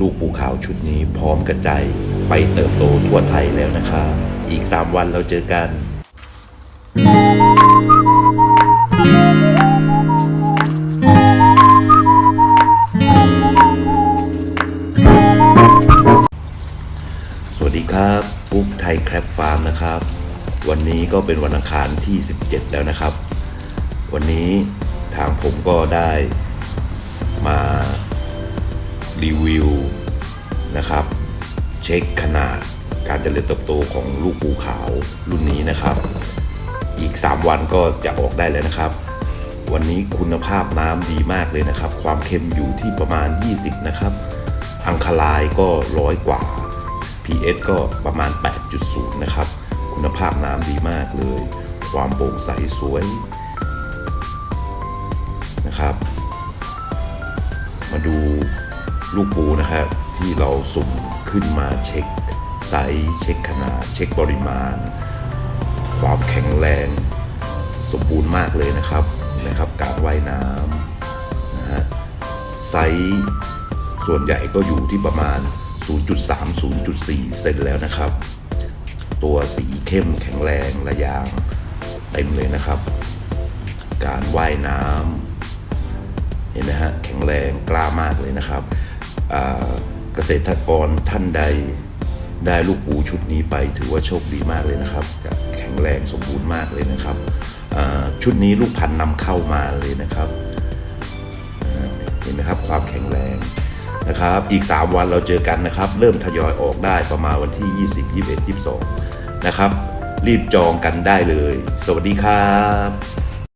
ลูกปูขาวชุดนี้พร้อมกระจายไปเติบโตทั่วไทยแล้วนะครับอีก 3 วันเราเจอกันสวัสดีครับปุ๊กไทยแครปฟาร์มนะครับ วันนี้ก็เป็นวันอังคารที่ 17 แล้วนะครับ วันนี้ทางผมก็ได้มา รีวิวนะครับ เช็คขนาดการเจริญเติบโตของลูกปูขาวรุ่นนี้นะครับ อีก 3 วันก็จะออกได้แล้วนะครับ วันนี้คุณภาพน้ำดีมากเลยนะครับ ความเค็มอยู่ที่ประมาณ 20 นะครับ อังคลายก็ร้อยกว่า pH ก็ประมาณ 8.0 นะครับ คุณภาพน้ำดีมากเลย ความโปร่งใสสวยนะครับ มาดู ลูกปูนะครับที่เราสุ่มขึ้นมาเช็คไซส์เช็คขนาด เช็คปริมาณ ความแข็งแรง สมบูรณ์มากเลยนะครับนะครับ การว่ายน้ำนะฮะไซส์ส่วนใหญ่ก็อยู่ที่ประมาณ 0.3 0.4 เซนแล้วนะครับ ตัวสีเข้มแข็งแรงระยางเต็มเลยนะครับ การว่ายน้ำ เห็นไหมฮะแข็งแรงกล้ามากเลยนะครับเกษตรกรท่านใดได้ลูกปูชุดนี้ไปถือว่าโชคดีมากเลยนะครับ แข็งแรงสมบูรณ์มากเลยนะครับชุดนี้ลูกพันธุ์นำเข้ามาเลยนะครับเห็นไหมครับความแข็งแรงนะครับ อีก 3 วันเราเจอกันนะครับ เริ่มทยอยออกได้ประมาณวันที่ 20 21 22 นะครับ รีบจองกันได้เลย สวัสดีครับ